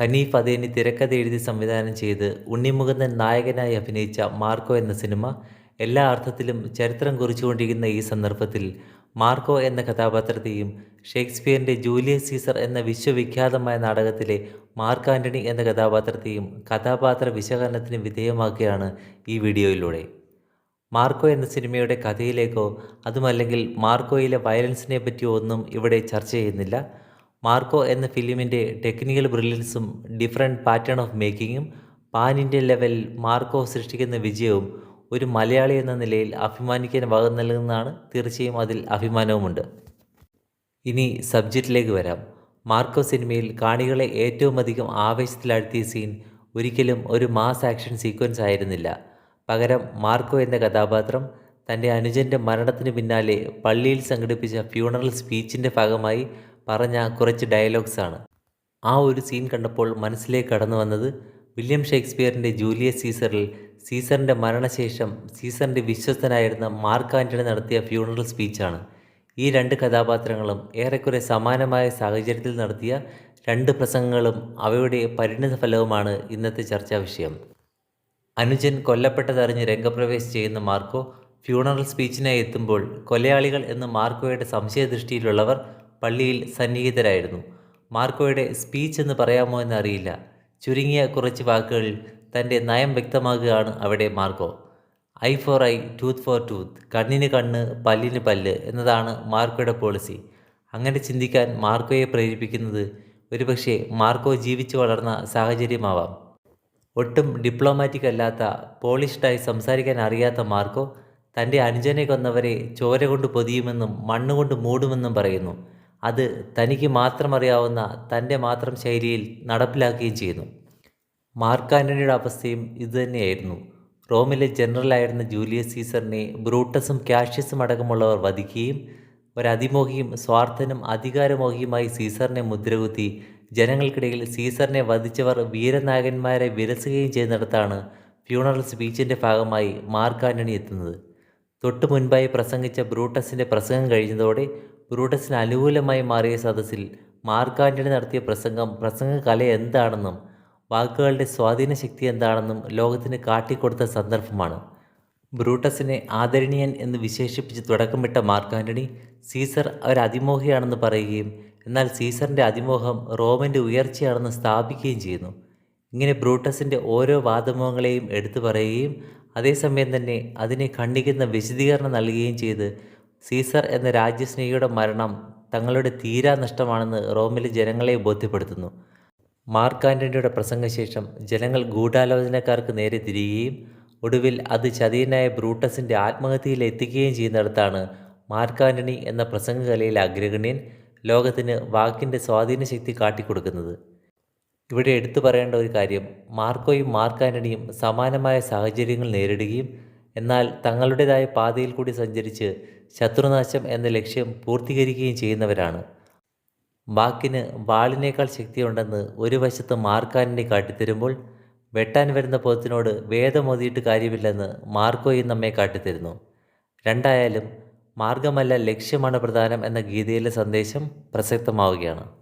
ഹനീഫ് അതേനി തിരക്കഥ എഴുതി സംവിധാനം ചെയ്ത് ഉണ്ണിമുകുന്ദൻ നായകനായി അഭിനയിച്ച മാർക്കോ എന്ന സിനിമ എല്ലാ അർത്ഥത്തിലും ചരിത്രം കുറിച്ചുകൊണ്ടിരിക്കുന്ന ഈ സന്ദർഭത്തിൽ മാർക്കോ എന്ന കഥാപാത്രത്തെയും ഷേക്സ്പിയറിന്റെ ജൂലിയസ് സീസർ എന്ന വിശ്വവിഖ്യാതമായ നാടകത്തിലെ മാർക്ക് ആന്റണി എന്ന കഥാപാത്രത്തെയും കഥാപാത്ര വിശകലനത്തിന് വിധേയമാക്കുകയാണ് ഈ വീഡിയോയിലൂടെ. മാർക്കോ എന്ന സിനിമയുടെ കഥയിലേക്കോ അതുമല്ലെങ്കിൽ മാർക്കോയിലെ വയലൻസിനെ പറ്റിയോ ഒന്നും ഇവിടെ ചർച്ച ചെയ്യുന്നില്ല. മാർക്കോ എന്ന ഫിലിമിന്റെ ടെക്നിക്കൽ ബ്രില്യൻസും ഡിഫറെന്റ് പാറ്റേൺ ഓഫ് മേക്കിങ്ങും പാൻ ഇന്ത്യൻ ലെവലിൽ മാർക്കോ സൃഷ്ടിക്കുന്ന വിജയവും ഒരു മലയാളി എന്ന നിലയിൽ അഭിമാനിക്കാൻ വക നൽകുന്നതാണ് തീർച്ചയായും അതിൽ അഭിമാനവുമുണ്ട്. ഇനി സബ്ജക്റ്റിലേക്ക് വരാം. മാർക്കോ സിനിമയിൽ കാണികളെ ഏറ്റവും അധികം ആവേശത്തിലാഴ്ത്തിയ സീൻ ഒരിക്കലും ഒരു മാസ് ആക്ഷൻ സീക്വൻസ് ആയിരുന്നില്ല. പകരം മാർക്കോ എന്ന കഥാപാത്രം തന്റെ അനുജന്റെ മരണത്തിന് പിന്നാലെ പള്ളിയിൽ സംഘടിപ്പിച്ച ഫ്യൂണറൽ സ്പീച്ചിന്റെ ഭാഗമായി പറഞ്ഞ കുറച്ച് ഡയലോഗ്സാണ് ആ ഒരു സീൻ കണ്ടപ്പോൾ മനസ്സിലേക്ക് കടന്നു വന്നത് വില്യം ഷേക്സ്പിയറിന്റെ ജൂലിയസ് സീസറിൽ സീസറിന്റെ മരണശേഷം സീസറിന്റെ വിശ്വസ്തനായിരുന്ന മാർക്ക് ആന്റണി നടത്തിയ ഫ്യൂണറൽ സ്പീച്ചാണ് ഈ രണ്ട് കഥാപാത്രങ്ങളും ഏറെക്കുറെ സമാനമായ സാഹചര്യത്തിൽ നടത്തിയ രണ്ട് പ്രസംഗങ്ങളും അവയുടെ പരിണിത ഫലവുമാണ് ഇന്നത്തെ ചർച്ചാ വിഷയം. അനുജൻ കൊല്ലപ്പെട്ടതറിഞ്ഞ് രംഗപ്രവേശം ചെയ്യുന്ന മാർക്കോ ഫ്യൂണറൽ സ്പീച്ചിനായി എത്തുമ്പോൾ കൊലയാളികൾ എന്ന് മാർക്കോയുടെ സംശയദൃഷ്ടിയിലുള്ളവർ പള്ളിയിൽ സന്നിഹിതരായിരുന്നു. മാർക്കോയുടെ സ്പീച്ച് എന്ന് പറയാമോ എന്നറിയില്ല. ചുരുങ്ങിയ കുറച്ച് വാക്കുകളിൽ തന്റെ നയം വ്യക്തമാക്കുകയാണ് അവിടെ Marco. Eye for eye tooth for tooth കണ്ണിന് കണ്ണ് പല്ലിന് പല്ല് എന്നതാണ് മാർക്കോയുടെ പോളിസി അങ്ങനെ ചിന്തിക്കാൻ മാർക്കോയെ പ്രേരിപ്പിക്കുന്നത് ഒരുപക്ഷെ മാർക്കോ ജീവിച്ചു വളർന്ന സാഹചര്യമാവാം. ഒട്ടും ഡിപ്ലോമാറ്റിക് അല്ലാത്ത പോളിഷ്ഡായി സംസാരിക്കാൻ അറിയാത്ത മാർക്കോ തന്റെ അനുജനെ കൊന്നവരെ ചോര കൊണ്ട് പൊതിയുമെന്നും മണ്ണുകൊണ്ട് മൂടുമെന്നും പറയുന്നു. അത് തനിക്ക് മാത്രം അറിയാവുന്ന തന്റെ മാത്രം ശൈലിയിൽ നടപ്പിലാക്കുകയും ചെയ്യുന്നു. മാർക്ക് അവസ്ഥയും ഇതുതന്നെയായിരുന്നു റോമിലെ ജനറലായിരുന്ന ജൂലിയസ് സീസറിനെ ബ്രൂട്ടസും കാഷ്യസും അടക്കമുള്ളവർ വധിക്കുകയും ഒരതിമോഹിയും സ്വാർത്ഥനും അധികാരമോഹിയുമായി സീസറിനെ മുദ്രകുത്തി ജനങ്ങൾക്കിടയിൽ സീസറിനെ വധിച്ചവർ വീരനായകന്മാരെ വിരസുകയും ചെയ്യുന്നിടത്താണ് ഫ്യൂണറൽ സ്പീച്ചിന്റെ ഭാഗമായി മാർക്ക് എത്തുന്നത്. തൊട്ടു മുൻപായി പ്രസംഗിച്ച ബ്രൂട്ടസിന്റെ പ്രസംഗം കഴിഞ്ഞതോടെ ബ്രൂട്ടസിന് അനുകൂലമായി മാറിയ സദസ്സിൽ മാർക്ക് ആന്റണി നടത്തിയ പ്രസംഗം പ്രസംഗകല എന്താണെന്നും വാക്കുകളുടെ സ്വാധീന ശക്തി എന്താണെന്നും ലോകത്തിന് കാട്ടിക്കൊടുത്ത സന്ദർഭമാണ്. ബ്രൂട്ടസിനെ ആദരണീയൻ എന്ന് വിശേഷിപ്പിച്ച് തുടക്കമിട്ട മാർക്കാൻഡണി സീസർ ഒരു അതിമോഹിയാണെന്ന് പറയുകയും എന്നാൽ സീസറിന്റെ അതിമോഹം റോമിന്റെ ഉയർച്ചയാണെന്ന് സ്ഥാപിക്കുകയും ചെയ്യുന്നു. ഇങ്ങനെ ബ്രൂട്ടസിന്റെ ഓരോ വാദമുഖങ്ങളെയും എടുത്തു പറയുകയും അതേസമയം തന്നെ അതിനെ ഖണ്ഡിക്കുന്ന വിശദീകരണം നൽകുകയും ചെയ്ത് സീസർ എന്ന രാജ്യസ്നേഹിയുടെ മരണം തങ്ങളുടെ തീരാ നഷ്ടമാണെന്ന് റോമിലെ ജനങ്ങളെ ബോധ്യപ്പെടുത്തുന്നു. മാർക്ക് ആന്റണിയുടെ പ്രസംഗശേഷം ജനങ്ങൾ ഗൂഢാലോചനക്കാർക്ക് നേരെ തിരിയുകയും ഒടുവിൽ അത് ചതിയനായ ബ്രൂട്ടസിന്റെ ആത്മഹത്യയിൽ എത്തിക്കുകയും ചെയ്യുന്നിടത്താണ് മാർക്ക് ആന്റണി എന്ന പ്രസംഗകലയിലെ അഗ്രഗണ്യൻ ലോകത്തിന് വാക്കിന്റെ സ്വാധീന ശക്തി കാട്ടിക്കൊടുക്കുന്നത്. ഇവിടെ എടുത്തു പറയേണ്ട ഒരു കാര്യം മാർക്കോയും മാർക്ക് സമാനമായ സാഹചര്യങ്ങൾ നേരിടുകയും എന്നാൽ തങ്ങളുടേതായ പാതയിൽ കൂടി സഞ്ചരിച്ച് ശത്രുനാശം എന്ന ലക്ഷ്യം പൂർത്തീകരിക്കുകയും ചെയ്യുന്നവരാണ്. വാക്കിന് വാളിനേക്കാൾ ശക്തിയുണ്ടെന്ന് ഒരു വശത്ത് മാർക്കാനിനെ കാട്ടിത്തരുമ്പോൾ വെട്ടാൻ വരുന്ന പോത്തിനോട് വേദമോതിയിട്ട് കാര്യമില്ലെന്ന് മാർക്കോയും നമ്മെ കാട്ടിത്തരുന്നു. രണ്ടായാലും മാർഗമല്ല ലക്ഷ്യമാണ് പ്രധാനം എന്ന ഗീതയിലെ സന്ദേശം പ്രസക്തമാവുകയാണ്.